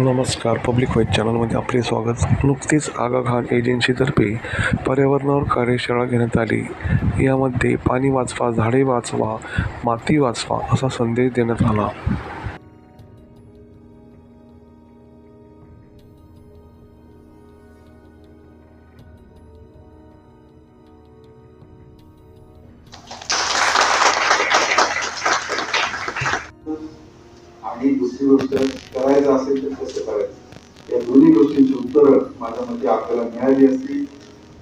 नमस्कार. Public white चॅनलमध्ये आपले स्वागत. नुकतीच आगा खान एजन्सीतर्फे पर्यावरणावर कार्यशाळा घेण्यात आली. यामध्ये पाणी वाचवा झाडे वाचवा माती वाचवा असा संदेश देण्यात आला. आणि दुसरी गोष्ट करायचं असेल तर कसं करायचं. या दोन्ही गोष्टींची उत्तरं माझ्या मते आपल्याला मिळाली असतील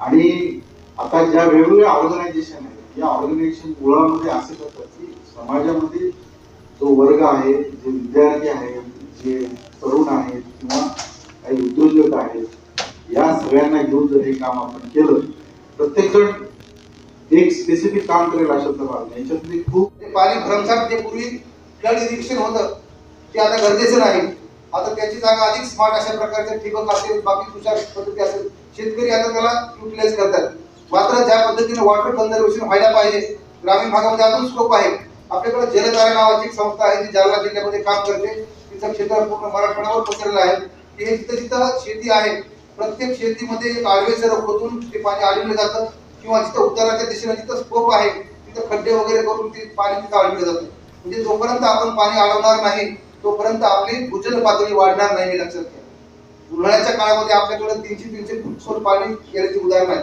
आणि आता ज्या वेगवेगळ्या ऑर्गनायझेशन आहेत या ऑर्गनायझेशन मुळामध्ये असे करतात की समाजामध्ये जो वर्ग आहे जे विद्यार्थी आहेत जे तरुण आहेत किंवा काही उद्योजक आहेत या सगळ्यांना घेऊन जर हे काम आपण केलं प्रत्येकजण एक स्पेसिफिक काम करेल अशा प्रमाणे. याच्यातली खूप पाणी भरमसाठ ते पूर्वी फ्लड होतं. ते आता गरजेचं नाही. आता त्याची जागा अधिक स्मार्ट अशा प्रकारचे ठिबक असेल बाकी तुषार पद्धती असेल शेतकरी आता त्याला युटिलाइज करतात. मात्र ज्या पद्धतीने वॉटर कन्झर्वेशन व्हायला पाहिजे ग्रामीण भागामध्ये अजून स्कोप आहे. आपल्याकडे जलतारा नावाची एक संस्था आहे जी जालना जिल्ह्यामध्ये काम करते. तिचं क्षेत्र पूर्ण मराठवाड्यावर पसरलेलं आहे. की हे जिथं जिथं शेती आहे प्रत्येक शेतीमध्ये एक आडवे सरक होतून ते पाणी आढळलं जातं किंवा जिथं उत्तराच्या दिशेने जिथं स्कोप आहे तिथं खड्डे वगैरे करून ते पाणी तिथं आढळलं जातं. म्हणजे जोपर्यंत आपण पाणी अडवणार नाही तोपर्यंत आपली भूजल पातळी वाढणार नाही हे लक्षात घ्या उन्हाळ्याच्या काळामध्ये आपल्याकडे तीनशे तीनशे फूट पाणी येण्याची उदाहरण आहे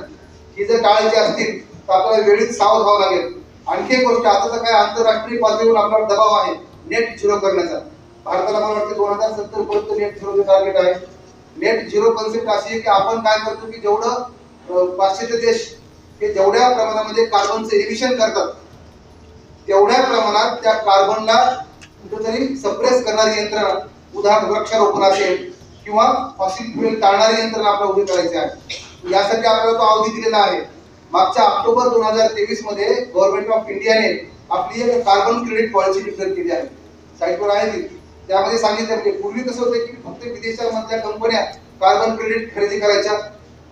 ही जर टाळायची असतील तर आपल्याला वेळीत सावध व्हावं लागेल. आणखी एक गोष्ट आता तर काय आंतरराष्ट्रीय पातळीवर आपला दबाव आहे नेट झिरो करण्याचा. भारताला मला वाटतं दोन हजार सत्तर पर्यंत नेट झिरोचं टार्गेट आहे. नेट झिरो कन्सेप्ट अशी आहे की आपण काय करतो की जेवढं पाश्चात्य देश हे जेवढ्या प्रमाणामध्ये कार्बनचं एमिशन करतात तेवढ्या प्रमाणात त्या कार्बनला कुठेतरी सप्रेस करणारी यंत्रणा उदाहरण वृक्षारोपण असेल किंवा फॉसिल फ्युएल टाळणारी यंत्रणा आपल्याला उभी करायची आहे. यासाठी आपल्याला तो अवधी दिलेला आहे. मागच्या ऑक्टोबर दोन हजार तेवीसमध्ये गव्हर्नमेंट ऑफ इंडियाने आपली एक कार्बन क्रेडिट पॉलिसी डिक्लेअर केली आहे. साईटवर आहे ती. त्यामध्ये सांगितलं म्हणजे पूर्वी कसं होतं की फक्त विदेशामधल्या कंपन्या कार्बन क्रेडिट खरेदी करायच्या.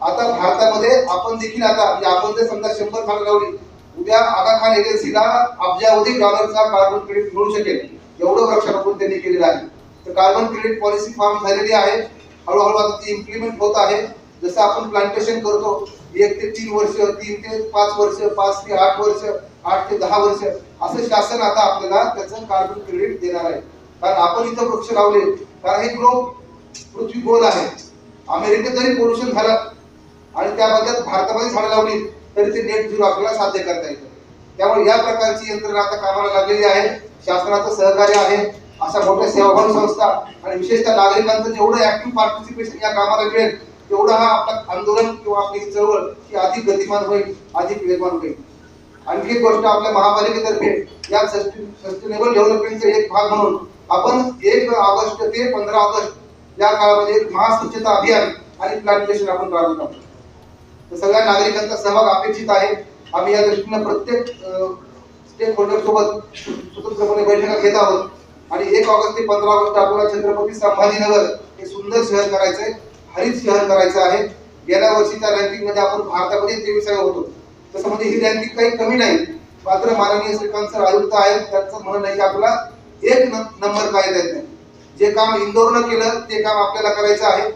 आता भारतामध्ये आपण देखील आता म्हणजे आपण जर समजा शंभर झाडं लावली उद्या आगा खान एजन्सीला अब्जावधी डॉलरचा कार्बन क्रेडिट मिळू शकेल. एवढं वृक्षारोपण त्यांनी केलेलं आहे तर कार्बन क्रेडिट पॉलिसी फॉर्म झालेली आहे. हळूहळू आता ती इम्प्लिमेंट होत आहे. जसं आपण प्लांटेशन करतो एक ते तीन वर्ष तीन ते पाच वर्ष पाच ते आठ वर्ष आठ ते दहा वर्ष असं शासन आता आपल्याला त्याचं कार्बन क्रेडिट देणार आहे. कारण आपण इथं वृक्ष लावले कारण हे ग्रो पृथ्वी गोल आहे. अमेरिकेत जरी पोल्युशन झालं. आणि त्या बदल्यात भारतामध्ये झाडं लावली तरी ते नेट झिरो आपल्याला साध्य करता येतं. त्यामुळे या प्रकारची यंत्रणा आता कामाला लागलेली आहे. शासनाचं सहकार्य आहे. अशा मोठ्या सेवाभावी संस्था आणि विशेषतः नागरिकांचं जेवढं ऍक्टिव्ह पार्टिसिपेशन या कामाला मिळेल तेवढं हा आपला आंदोलन किंवा आपली चळवळ ही अधिक गतिमान होईल अधिक वेगवान होईल. आणखी एक गोष्ट आपल्या महापालिकेतर्फे या सस्टेनेबल डेव्हलपमेंटचा एक भाग म्हणून आपण एक ऑगस्ट ते पंधरा ऑगस्ट या काळामध्ये एक महास्वच्छता अभियान आणि प्लांटेशन आपण राबवत आहोत. सगळ्या नागरिकांचा सहभाग अपेक्षित आहे. आम्ही या दृष्टीनं प्रत्येक स्टेक होल्डर सोबत स्वतंत्रपणे बैठका घेत आहोत. आणि एक ऑगस्ट ते पंधरा ऑगस्ट आपल्याला छत्रपती संभाजीनगर हे सुंदर शहर करायचंय. हरित शहर करायचं आहे. गेल्या वर्षीच्या रँकिंगमध्ये आपण भारतामध्ये तेविसाव्या होतो. तसं म्हणजे ही रँकिंग काही कमी नाही. मात्र माननीय श्रीकांत सर आयुक्त आहेत. त्यांचं म्हणणं आहे की आपला एक नंबर काय देत नाही जे काम इंदोरनं केलं ते काम आपल्याला करायचं आहे.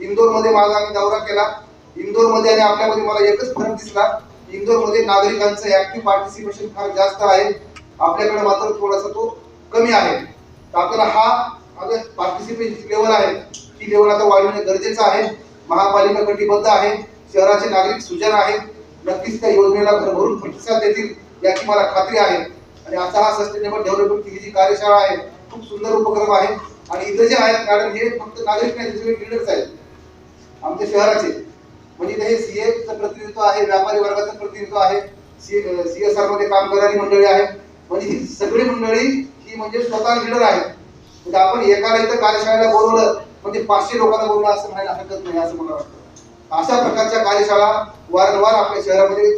इंदोरमध्ये माझा आम्ही दौरा केला. इंदोरमध्ये आणि आपल्यामध्ये मला एकच फरक दिसला. इंदोरमध्ये नागरिकांचं ऍक्टिव्ह पार्टिसिपेशन फार जास्त आहे. आपल्याकडे मात्र थोडासा तो कमी आहे. तर आपल्याला हा पार्टिसिपेशन लेवल आहे. ती लेवल आता वाढवणे गरजेचं आहे. महापालिका कटिबद्ध आहे. शहराचे नागरिक सुजन आहेत. नक्कीच त्या योजनेला भरभरून प्रतिसाद देतील याची मला खात्री आहे. आणि असा हा सस्टेनेबल डेव्हलपमेंट ही जी कार्यशाळा आहे खूप सुंदर उपक्रम आहे. आणि इथं जे आहेत मॅडम हे फक्त नागरिक नाही सगळे आहेत. आमच्या शहराचे. म्हणजे इथे हे सीए प्रतिनिधित्व आहे व्यापारी वर्गाचं प्रतिनिधित्व आहे सीएसआरमध्ये काम करणारी मंडळी आहे म्हणजे ही सगळी मंडळी ही म्हणजे स्वतः लिडर आहे म्हणजे आपण एकाला इथं कार्यशाळेला बोलवलं म्हणजे पाचशे लोकांना बोलवलं असं म्हणायला हरकत नाही असं मला वाटतं. अशा प्रकारच्या कार्यशाळा वारंवार आपल्या शहरामध्ये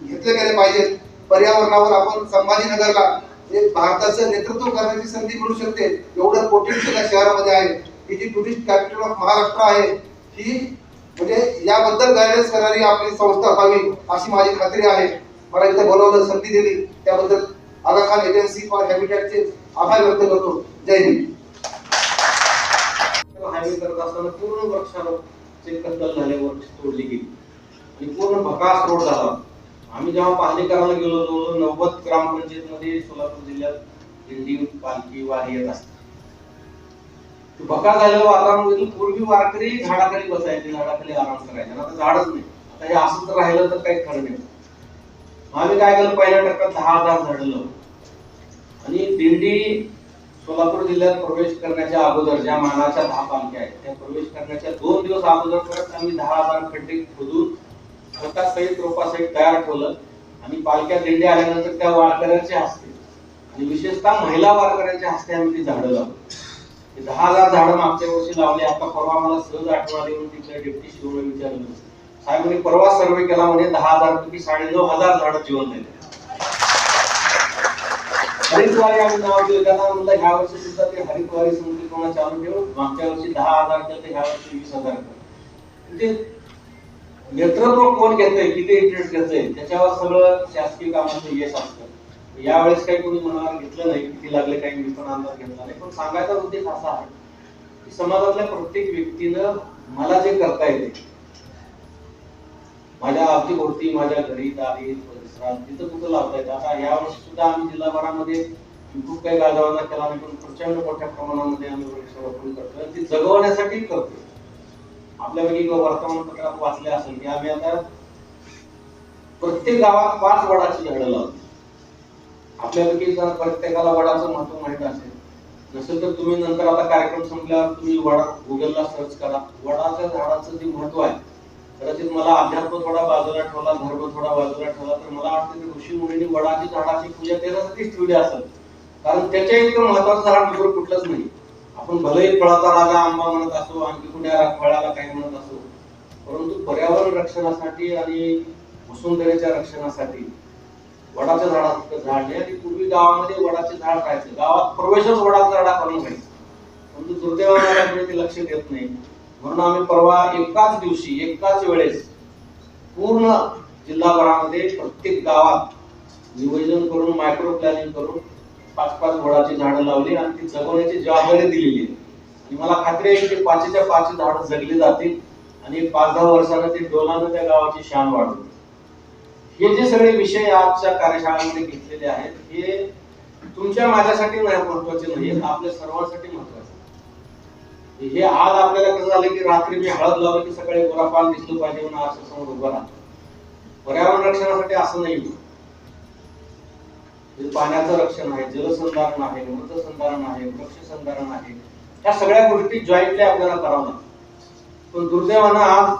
घेतल्या गेल्या पाहिजेत. पर्यावरणावर आपण संभाजीनगरला एक भारताचं नेतृत्व करण्याची संधी मिळू शकते एवढं पोटेन्शियल या शहरामध्ये आहे. ही जी टुरिस्ट कॅपिटल ऑफ महाराष्ट्र आहे ही म्हणजे याबद्दल गायडन्स करणारी आपली संस्था व्हावी अशी माझी खात्री आहे. मला इथे बोलावलं संधी दिली. त्याबद्दल आगा खान एजन्सी फॉर हॅबिटॅटचे आभार व्यक्त करतो. जय हिंद. हायवे करत असताना पूर्ण वृक्षारोपचे कत्तल झाले वृक्ष तोडली गेली. आणि पूर्ण भकास रोड झाला. आम्ही जेव्हा पाहणी करायला गेलो जवळजवळ नव्वद ग्रामपंचायतमध्ये सोलापूर जिल्ह्यात दिंडी पालखी वारी येत असते. बका भकास वातावरण पूर्वी वारकरी झाडाखाली बसायचे झाडाखाली आराम करायचे. आता झाडच नाही. आता हे असंच राहिलं तर काही खरं नाही. आम्ही काय केलं? पहिल्या टप्प्यात दहा हजार झाडं लावली. आणि दिंडी सोलापूर जिल्ह्यात प्रवेश करण्याच्या अगोदर ज्या मानाच्या दहा पालख्या आहेत त्या प्रवेश करण्याच्या दोन दिवस अगोदर परत आम्ही दहा हजार खड्डे खोदून खतासहित रोपासहित तयार ठेवलं. आणि पालख्या दिंडी आल्यानंतर त्या वारकऱ्यांच्या हस्ते आणि विशेषतः महिला वारकऱ्यांच्या हस्ते आम्ही ती झाडं लावली. दहा हजार झाडं मागच्या वर्षी लावले आता परवा मला सहज आठवण आली म्हणून तिथल्या डेप्टी शिवने विचारलं. साहेबांनी परवा सर्वे केला म्हणे दहा हजार पैकी साडेनऊ हजार झाडं जीवन दिले. हरितवारी आम्ही नाव दिलं त्यांना म्हणलं ह्या वर्षी सुद्धा ते हरितवारी संकल्पना चालू ठेवू? मागच्या वर्षी दहा हजार केलं तर ह्या वर्षी वीस हजार कर म्हणजे नेतृत्व कोण घेतंय किती इंटरेस्ट घेतंय त्याच्यावर सगळं शासकीय कामाचं यश असतं. यावेळेस काही कोणी मनावर घेतलं नाही किती लागले काही मी पण अंदाज घेतला नाही. पण सांगायचा उद्देश असा आहे की समाजातल्या प्रत्येक व्यक्तीनं मला जे करता येते माझ्या अवतीभोवती माझ्या घरी दारी परिसरात तिथं कुठं लावता येतं. आता यावर्षी सुद्धा आम्ही जिल्हाभरामध्ये खूप काही गाजावाजा केला नाही पण प्रचंड मोठ्या प्रमाणामध्ये आम्ही वृक्षारोपण करतोय. आणि ती जगवण्यासाठी करतोय. आपल्यापैकी वर्तमानपत्रात वाचले असेल की आम्ही आता प्रत्येक गावात पाच वडाची झाडं लावतो. आपल्यापैकी जर प्रत्येकाला वडाचं महत्त्व माहीत असेल. नसेल तर तुम्ही नंतर आता कार्यक्रम संपल्यावर तुम्ही वडा गुगलला सर्च करा. वडाच्या झाडाचं जे महत्त्व आहे कदाचित मला अध्यात्म थोडा बाजूला ठेवला धर्म थोडा बाजूला ठेवला तर मला वाटतं की ऋषी मुलींनी वडाची झाडाची पूजा त्याच्यासाठीच ठेवली असेल. कारण त्याच्या इतकं महत्वाचं झाड दुसरं कुठलंच नाही. आपण भलेही फळाचा राजा आंबा म्हणत असो आणखी कुण्या फळाला काही म्हणत असो. परंतु पर्यावरण रक्षणासाठी आणि वसुंधरेच्या रक्षणासाठी वडाच्या झाडाचं झाड नाही आणि पूर्वी गावामध्ये वडाचे झाड राहायचं. गावात प्रवेशच वडाचं झाडा करून व्हायचं परंतु दुर्दैवाने ते लक्ष देत नाही. म्हणून आम्ही परवा एकाच दिवशी एकाच वेळेस पूर्ण जिल्हाभरामध्ये प्रत्येक गावात नियोजन करून मायक्रो प्लॅनिंग करून पाच पाच वडाची झाडं लावली आणि ती जगवण्याची जबाबदारी दिलेली आहे. मला खात्री आहे की ते पाच झाडं जगली जातील आणि पाच दहा वर्षानं ते डोलानं त्या गावाची शान वाढवतील. हे जे सगळे विषय आजच्या कार्यशाळेमध्ये घेतलेले आहेत हे तुमच्या माझ्यासाठी नाही महत्त्वाचे नाही आपल्या सर्वांसाठी महत्त्वाचे हे आज आपल्याला कसं झालं की रात्री मी हळद लावली की सकाळी गोरापान दिसलं पाहिजे म्हणून असं समोर उभं राहतो. पर्यावरण रक्षणासाठी असं नाही. पाण्याचं रक्षण आहे जलसंधारण आहे मृतसंधारण आहे वृक्ष संधारण आहे. या सगळ्या गोष्टी जॉईंटली आपल्याला करावं लागतात. पण दुर्दैवानं आज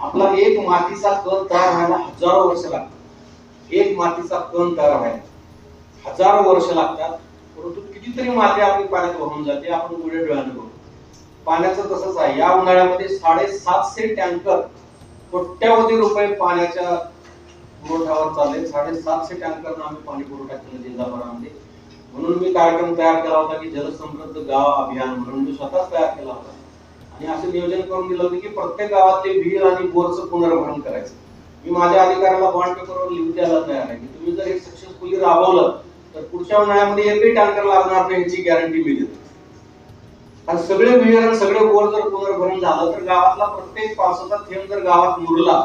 आपला एक मातीचा कण तयार व्हायला हजारो वर्ष लागतात. एक मातीचा कण तयार व्हायला हजारो वर्ष लागतात. परंतु कितीतरी माती आपली पाण्यात वाहून जाते. आपण पुढे डोळ्याने बघतो. पाण्याचं तसंच आहे. या उन्हाळ्यामध्ये साडेसातशे टँकर कोट्यावधी रुपये पाण्याच्या पुरवठ्यावर चालले. साडेसातशे टँकर आम्ही पाणी पुरवठा केला जिल्हाभरामध्ये. म्हणून मी कार्यक्रम तयार केला होता की जलसमृद्ध गाव अभियान म्हणून मी स्वतःच तयार केला होता. आणि असं नियोजन करून दिलं होतं की प्रत्येक गावातले विहीर आणि बोरचं पुनर्भरण करायचं. मी माझ्या अधिकाऱ्याला बॉन्ड पेपरवर लिहून द्यायला तयार आहे. की तुम्ही जर हे सक्सेसफुली राबवलं तर पुढच्या उन्हाळ्यामध्ये एकही टँकर लागणार नाही याची गॅरंटी मी देतो. आणि सगळे विहीर आणि सगळे बोर जर पुनर्भरण झालं तर गावातला प्रत्येक पावसाचा थेंब जर गावात मुरला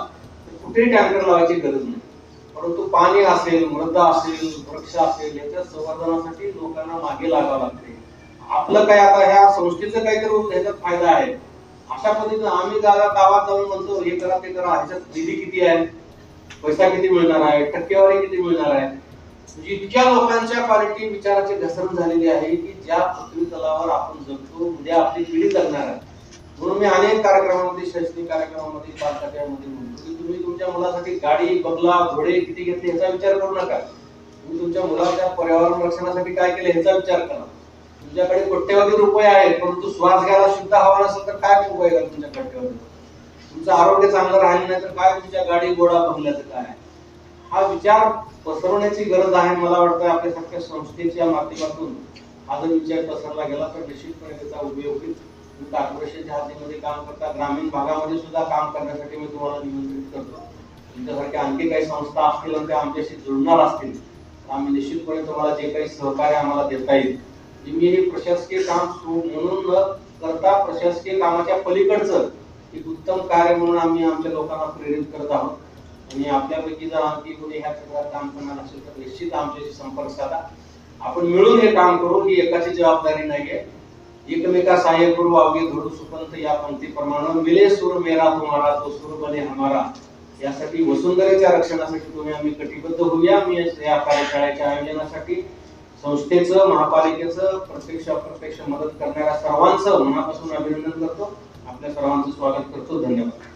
तर कुठेही टँकर लावायची गरज नाही. परंतु पाणी असेल मृदा असेल वृक्ष असेल याच्या संवर्धनासाठी लोकांना मागे लागावं लागते. आपलं काय आता ह्या संस्थेचं काहीतरी ह्याच्यात फायदा आहे. अशा पद्धतीनं आम्ही गावा गावात जाऊन म्हणतो हे करा ते करा ह्याच्यात निधी किती आहे? पैसा किती मिळणार आहे? टक्केवारी किती मिळणार आहे? म्हणजे इतक्या लोकांच्या क्वालिटी विचाराची घसरण झालेली आहे की ज्या पृथ्वी तलावर आपण जगतो उद्या आपली पिढी जगणार आहे. म्हणून मी अनेक कार्यक्रमामध्ये शैक्षणिक कार्यक्रमामध्ये पालकामध्ये म्हणतो की तुम्ही तुमच्या मुलासाठी गाडी बंगला घोडे किती घेतले याचा विचार करू नका. तुम्ही तुमच्या मुलाच्या पर्यावरण रक्षणासाठी काय केलं ह्याचा विचार करा. तुमच्याकडे कोट्यवधी रुपये आहेत परंतु श्वास घ्यायला शुद्ध हवा नसेल तर काय उपयोग आहे तुमच्या कोट्यवधी? तुमचं आरोग्य चांगलं राहिलं नाही तर काय तुमच्या गाडी घोडा बंगल्याचं काय? आहे? हा विचार पसरवण्याची गरज आहे मला वाटतं आपल्या सगळ्या संस्थेच्या माध्यमातून. हा जर विचार पसरला गेला तर निश्चितपणे त्याचा उपयोग होईल. तुम्ही कॉर्पोरेशनच्या हातीमध्ये काम करता ग्रामीण भागामध्ये सुद्धा काम करण्यासाठी मी तुम्हाला निमंत्रित करतो. तुमच्यासारख्या आणखी काही संस्था असतील आणि त्या आमच्याशी जुळणार असतील आम्ही निश्चितपणे तुम्हाला जे काही सहकार्य आम्हाला देता येईल मी हे प्रशासकीय काम म्हणून न करता प्रशासकीय कामाच्या पलीकडचं एक उत्तम कार्य म्हणून आम्ही आमच्या लोकांना प्रेरित करत आहोत. आणि आपल्यापैकी जर आणखी कोणी ह्या क्षेत्रात काम करणार असेल तर निश्चित आमच्याशी संपर्क साधा. आपण मिळून हे काम करू ही एकाची जबाबदारी नाहीये. एकमेका सहाय्य करू वावगे धोडू सुपंत या पंक्तीप्रमाणे मिले सूर मेरा तुम्हाला तो सूर बने हमारा. यासाठी वसुंधरेच्या रक्षणासाठी तुम्ही आम्ही कटिबद्ध होऊया. मी या कार्यशाळेच्या आयोजनासाठी संस्थेचं महापालिकेचं प्रत्यक्ष अप्रत्यक्ष मदत करणाऱ्या सर्वांचं मनापासून अभिनंदन करतो. आपल्या सर्वांचं स्वागत करतो. धन्यवाद.